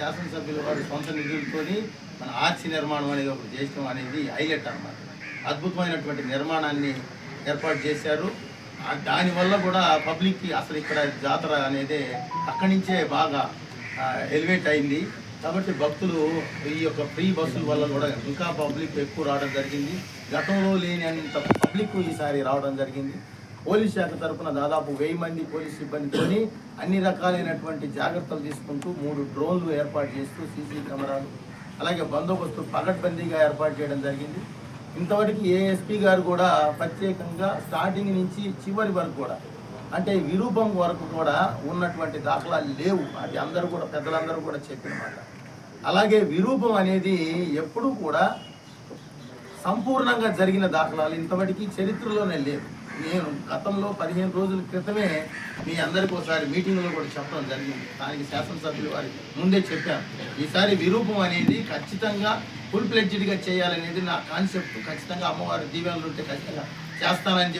శాసనసభ్యులు వారి సొంత నిధులతోని మన ఆర్చి నిర్మాణం అనేది ఒకటి చేయడం అనేది హైలైట్ అనమాట అద్భుతమైనటువంటి నిర్మాణాన్ని ఏర్పాటు చేశారు. దానివల్ల కూడా పబ్లిక్కి అసలు ఇక్కడ జాతర అనేది అక్కడి నుంచే బాగా ఎలివేట్ అయింది. కాబట్టి భక్తులు ఈ యొక్క ఫ్రీ బస్సుల వల్ల కూడా ఇంకా పబ్లిక్ ఎక్కువ రావడం జరిగింది. గతంలో లేని అంత పబ్లిక్ ఈసారి రావడం జరిగింది. పోలీస్ శాఖ తరఫున దాదాపు వెయ్యి మంది పోలీస్ సిబ్బందితోని అన్ని రకాలైనటువంటి జాగ్రత్తలు తీసుకుంటూ మూడు డ్రోన్లు ఏర్పాటు చేస్తూ సీసీ కెమెరాలు అలాగే బందోబస్తు పగడ్బందీగా ఏర్పాటు చేయడం జరిగింది. ఇంతవరకు ఏఎస్పీ గారు కూడా ప్రత్యేకంగా స్టార్టింగ్ నుంచి చివరి వరకు కూడా అంటే విరూపం వరకు కూడా ఉన్నటువంటి దాఖలాలు లేవు. అది అందరూ కూడా పెద్దలందరూ కూడా చెప్పినమాట అలాగే విరూపం అనేది ఎప్పుడూ కూడా సంపూర్ణంగా జరిగిన దాఖలాలు ఇంతవరకు చరిత్రలోనే లేవు. నేను గతంలో పదిహేను రోజుల క్రితమే మీ అందరికి ఒకసారి మీటింగ్లో కూడా చెప్పడం జరిగింది. దానికి శాసనసభ్యులు వారి ముందే చెప్పాను ఈసారి విరూపం అనేది ఖచ్చితంగా ఫుల్ ప్లెడ్జ్డ్గా చేయాలనేది నా కాన్సెప్ట్ ఖచ్చితంగా అమ్మవారి దీవెనలు ఉంటే ఖచ్చితంగా చేస్తానని